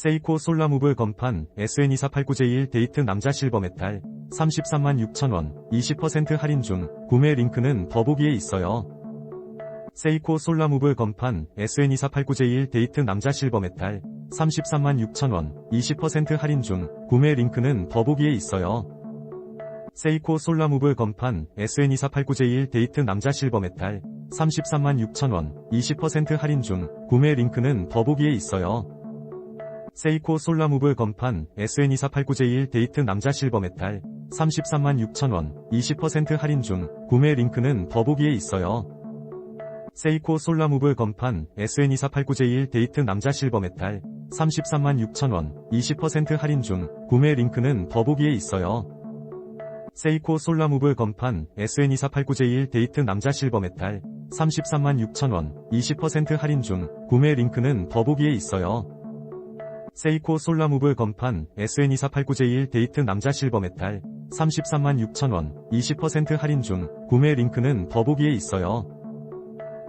세이코 솔라무블 건판 SN2489J1 데이트 남자 실버 메탈 33만 6천원 20% 할인 중 구매 링크는 더보기에 있어요. 세이코 솔라무블 건판 SN2489J1 데이트 남자 실버 메탈 33만 6천원 20% 할인 중 구매 링크는 더보기에 있어요. 세이코 솔라무블 건판 SN2489J1 데이트 남자 실버 메탈 33만 6천원 20% 할인 중 구매 링크는 더보기에 있어요. 세이코 솔라무블 건판 SN2489J1 데이트 남자 실버 메탈 33만 6천원 20% 할인 중 구매 링크는 더보기에 있어요. 세이코 솔라무블 건판 SN2489J1 데이트 남자 실버 메탈 33만 6천원 20% 할인 중 구매 링크는 더보기에 있어요. 세이코 솔라무블 건판 SN2489J1 데이트 남자 실버 메탈 33만 6천원 20% 할인 중 구매 링크는 더보기에 있어요. 세이코 솔라무블 건판 SN2489J1 데이트 남자 실버 메탈 33만 6천원 20% 할인 중 구매 링크는 더보기에 있어요.